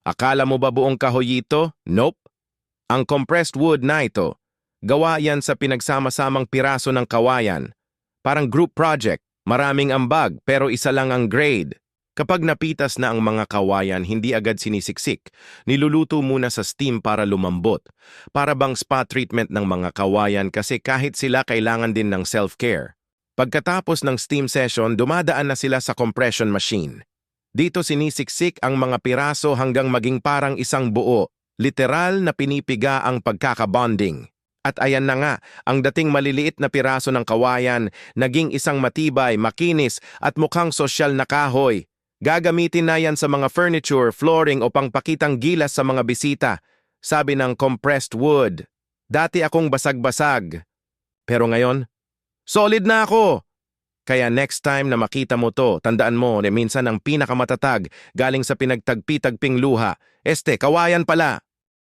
Akala mo ba buong kahoy ito? Nope. Ang compressed wood na ito, gawa yan sa pinagsama-samang piraso ng kawayan. Parang group project, maraming ambag pero isa lang ang grade. Kapag napitas na ang mga kawayan, hindi agad sinisiksik. Niluluto muna sa steam para lumambot. Para bang spa treatment ng mga kawayan kasi kahit sila kailangan din ng self-care. Pagkatapos ng steam session, dumadaan na sila sa compression machine. Dito sinisiksik ang mga piraso hanggang maging parang isang buo, literal na pinipiga ang pagkakabonding. At ayan na nga, ang dating maliliit na piraso ng kawayan, naging isang matibay, makinis at mukhang sosyal na kahoy. Gagamitin na yan sa mga furniture, flooring o pangpakitang gilas sa mga bisita, sabi ng compressed wood. Dati akong basag-basag. Pero ngayon, solid na ako! Kaya next time na makita mo to, tandaan mo na minsan ang pinakamatatag galing sa pinagtagpi-tagping luha. Este, kawayan pala.